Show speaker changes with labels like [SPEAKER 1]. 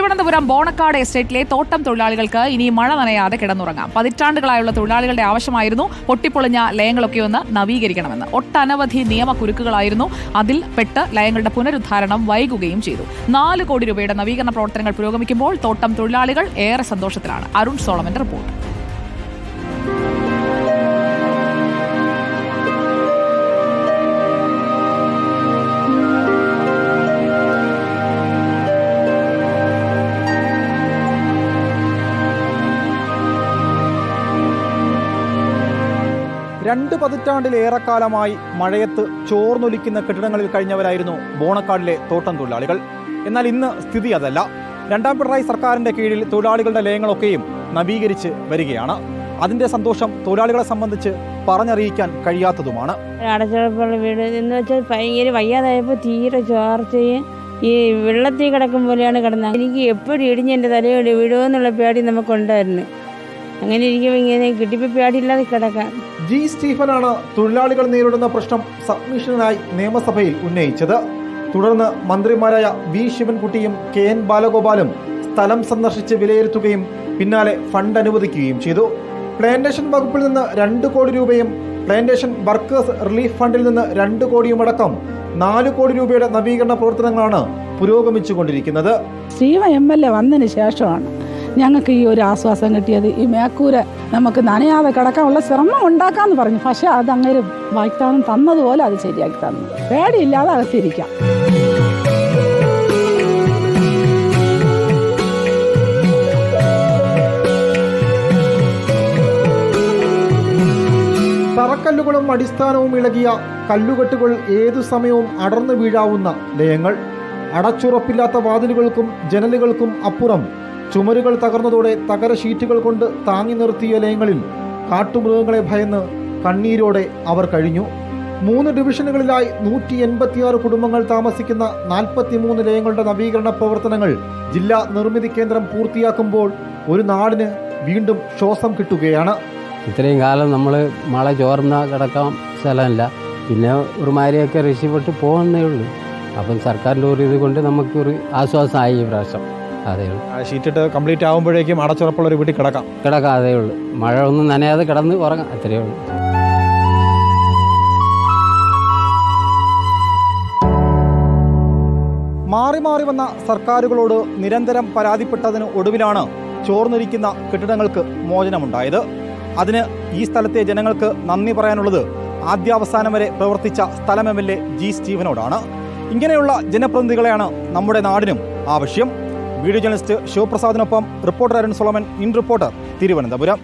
[SPEAKER 1] തിരുവനന്തപുരം ബോണക്കാട് എസ്റ്റേറ്റിലെ തോട്ടം തൊഴിലാളികൾക്ക് ഇനി മഴ നനയാതെ കിടന്നുറങ്ങാം. പതിറ്റാണ്ടുകളായുള്ള തൊഴിലാളികളുടെ ആവശ്യമായിരുന്നു പൊട്ടിപ്പൊളിഞ്ഞ ലയങ്ങളൊക്കെ ഒന്ന് നവീകരിക്കണമെന്ന്. ഒട്ടനവധി നിയമക്കുരുക്കുകളായിരുന്നു അതിൽ പെട്ട് ലയങ്ങളുടെ പുനരുദ്ധാരണം വൈകുകയും ചെയ്തു. നാല് കോടി രൂപയുടെ നവീകരണ പ്രവർത്തനങ്ങൾ പുരോഗമിക്കുമ്പോൾ തോട്ടം തൊഴിലാളികൾ ഏറെ സന്തോഷത്തിലാണ്. അരുൺ സോളമന്റെ റിപ്പോർട്ട്.
[SPEAKER 2] രണ്ട് പതിറ്റാണ്ടിലേറെക്കാലമായി മഴയത്ത് ചോർന്നൊലിക്കുന്ന കെട്ടിടങ്ങളിൽ കഴിഞ്ഞവരായിരുന്നു ബോണക്കാടിലെ തോട്ടം തൊഴിലാളികൾ. എന്നാൽ ഇന്ന് സ്ഥിതി അതല്ല. രണ്ടാം പിണറായി സർക്കാരിന്റെ കീഴിൽ തൊഴിലാളികളുടെ ലയങ്ങളൊക്കെയും നവീകരിച്ച് വരികയാണ്. അതിന്റെ സന്തോഷം തൊഴിലാളികളെ സംബന്ധിച്ച് പറഞ്ഞറിയിക്കാൻ കഴിയാത്തതുമാണ്.
[SPEAKER 3] അടച്ചുറപ്പുള്ള വീട് എന്ന് വെച്ചാൽ ഭയങ്കര വയ്യാതായപ്പോൾ തീരെ ചോർച്ചയും ഈ വെള്ളത്തിൽ കിടക്കും പോലെയാണ് കിടന്നത്. എനിക്ക് എപ്പോഴും ഇടിഞ്ഞ് എന്റെ തലയോട് വിടുമെന്നുള്ള പേടി നമുക്കുണ്ടായിരുന്നു. അങ്ങനെ ഇരിക്കുമ്പോൾ ഇങ്ങനെ കിട്ടിപ്പോൾ പേടിയില്ലാതെ കിടക്കാം
[SPEAKER 2] ജി സ്റ്റീഫൻ ആണ് തൊഴിലാളികൾ നേരിടുന്ന പ്രശ്നം സബ്മിഷനായി നിയമസഭയിൽ ഉന്നയിച്ചത്. തുടർന്ന് മന്ത്രിമാരായ വി ശിവൻകുട്ടിയും കെ എൻ ബാലഗോപാലും സ്ഥലം സന്ദർശിച്ച് വിലയിരുത്തുകയും പിന്നാലെ ഫണ്ട് അനുവദിക്കുകയും ചെയ്തു. പ്ലാന്റേഷൻ വകുപ്പിൽ നിന്ന് രണ്ട് കോടി രൂപയും പ്ലാന്റേഷൻ വർക്കേഴ്സ് റിലീഫ് ഫണ്ടിൽ നിന്ന് രണ്ട് കോടിയുമടക്കം നാല് കോടി രൂപയുടെ നവീകരണ പ്രവർത്തനങ്ങളാണ് പുരോഗമിച്ചുകൊണ്ടിരിക്കുന്നത്.
[SPEAKER 4] ശ്രീവ എം എൽ എ വന്നതിന് ശേഷമാണ് ഞങ്ങൾക്ക് ഈ ഒരു ആശ്വാസം കിട്ടിയത്. ഈ മേക്കൂര നമുക്ക് നനയാതെ കിടക്കാനുള്ള ശ്രമം ഉണ്ടാക്കാമെന്ന് പറഞ്ഞു. പക്ഷേ അത് അങ്ങനെ വാഗ്ദാനം തന്നതുപോലെ അത് ശരിയാക്കി തന്നു. പേടിയില്ലാതെ അകത്തിരിക്കാം.
[SPEAKER 2] തറക്കല്ലുകളും അടിസ്ഥാനവും ഇളകിയ കല്ലുകെട്ടുകൾ ഏതു സമയവും അടർന്നു വീഴാവുന്ന ലയങ്ങൾ. അടച്ചുറപ്പില്ലാത്ത വാതിലുകൾക്കും ജനലുകൾക്കും അപ്പുറം ചുമരുകൾ തകർന്നതോടെ തകര ഷീറ്റുകൾ കൊണ്ട് താങ്ങി നിർത്തിയ ലയങ്ങളിൽ കാട്ടുമൃഗങ്ങളെ ഭയന്ന് കണ്ണീരോടെ അവർ കഴിഞ്ഞു. മൂന്ന് ഡിവിഷനുകളിലായി നൂറ്റി എൺപത്തിയാറ് കുടുംബങ്ങൾ താമസിക്കുന്ന നാൽപ്പത്തിമൂന്ന് ലയങ്ങളുടെ നവീകരണ പ്രവർത്തനങ്ങൾ ജില്ലാ നിർമ്മിതി കേന്ദ്രം പൂർത്തിയാക്കുമ്പോൾ ഒരു നാടിന് വീണ്ടും ശ്വാസം കിട്ടുകയാണ്.
[SPEAKER 5] ഇത്രയും കാലം നമ്മൾ മഴ ചോർന്ന കിടക്കാൻ സ്ഥലമല്ല. പിന്നെ ഒരുമാരിയൊക്കെ രക്ഷപ്പെട്ട് പോകുന്നേ ഉള്ളൂ. അപ്പം സർക്കാരിന്റെ ഒരു ഇത് കൊണ്ട് നമുക്കൊരു ആശ്വാസമായി ഈ പ്രാവശ്യം. അതേ ഉള്ളൂ.
[SPEAKER 2] ഷീറ്റിട്ട് കംപ്ലീറ്റ് ആകുമ്പോഴേക്കും അടച്ചുറപ്പുള്ള ഒരു വീട്ടിൽ കിടക്കാം.
[SPEAKER 5] കിടക്കാം അതേ ഉള്ളൂ. മഴ ഒന്നും നനയാതെ കിടന്ന് ഉറങ്ങാം. അത്രയേ ഉള്ളൂ.
[SPEAKER 2] മാറി മാറി വന്ന സർക്കാരുകളോട് നിരന്തരം പരാതിപ്പെട്ടതിന് ഒടുവിലാണ് ചോർന്നിരിക്കുന്ന കെട്ടിടങ്ങൾക്ക് മോചനമുണ്ടായത്. അതിന് ഈ സ്ഥലത്തെ ജനങ്ങൾക്ക് നന്ദി പറയാനുള്ളത് ആദ്യാവസാനം വരെ പ്രവർത്തിച്ച സ്ഥലം എം എൽ എ ജി സ്റ്റീവനോടാണ്. ഇങ്ങനെയുള്ള ജനപ്രതിനിധികളെയാണ് നമ്മുടെ നാടിനും ആവശ്യം. Video journalist ശിവപ്രസാദിനൊപ്പം reporter Arun Solomon in reporter Thiruvananthapuram.